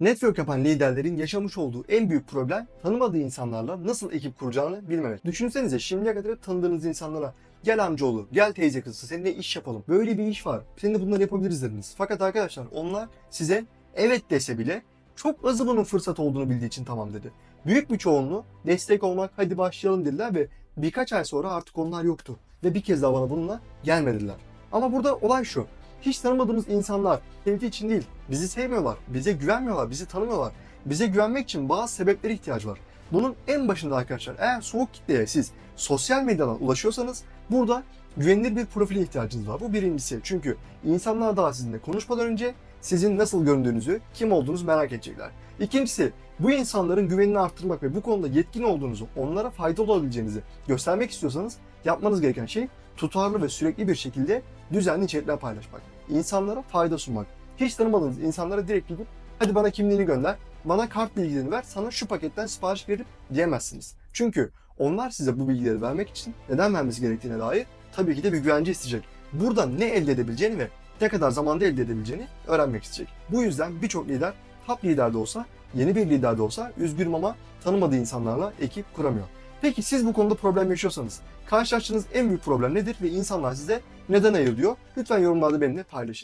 Network yapan liderlerin yaşamış olduğu en büyük problem tanımadığı insanlarla nasıl ekip kuracağını bilmemek. Düşünsenize şimdiye kadar tanıdığınız insanlara gel amcaoğlu, gel teyze kızı, seninle iş yapalım. Böyle bir iş var. Seninle bunları yapabiliriz dediniz. Fakat arkadaşlar onlar size evet dese bile çok azı bunun fırsat olduğunu bildiği için tamam dedi. Büyük bir çoğunluğu destek olmak hadi başlayalım dediler ve birkaç ay sonra artık onlar yoktu. Ve bir kez daha bana bununla gelmediler. Ama burada olay şu. Hiç tanımadığımız insanlar kendi için değil. Bizi sevmiyorlar, bize güvenmiyorlar, bizi tanımıyorlar. Bize güvenmek için bazı sebeplere ihtiyaç var. Bunun en başında arkadaşlar eğer soğuk kitleye siz sosyal medyadan ulaşıyorsanız burada güvenilir bir profile ihtiyacınız var. Bu birincisi. Çünkü insanlar daha sizinle konuşmadan önce sizin nasıl göründüğünüzü, kim olduğunuzu merak edecekler. İkincisi, bu insanların güvenini arttırmak ve bu konuda yetkin olduğunuzu, onlara faydalı olabileceğinizi göstermek istiyorsanız yapmanız gereken şey tutarlı ve sürekli bir şekilde düzenli içerikler paylaşmak. İnsanlara fayda sunmak. Hiç tanımadığınız insanlara direkt gidip hadi bana kimliğini gönder, bana kart bilgilerini ver, sana şu paketten sipariş verip diyemezsiniz. Çünkü onlar size bu bilgileri vermek için neden vermesi gerektiğine dair tabii ki de bir güvence isteyecek. Burada ne elde edebileceğini ve ne kadar zamanda elde edebileceğini öğrenmek isteyecek. Bu yüzden birçok lider top lider de olsa, yeni bir lider de olsa üzgünüm ama tanımadığı insanlarla ekip kuramıyor. Peki siz bu konuda problem yaşıyorsanız karşılaştığınız en büyük problem nedir ve insanlar size neden hayır diyor? Lütfen yorumlarda benimle paylaşın.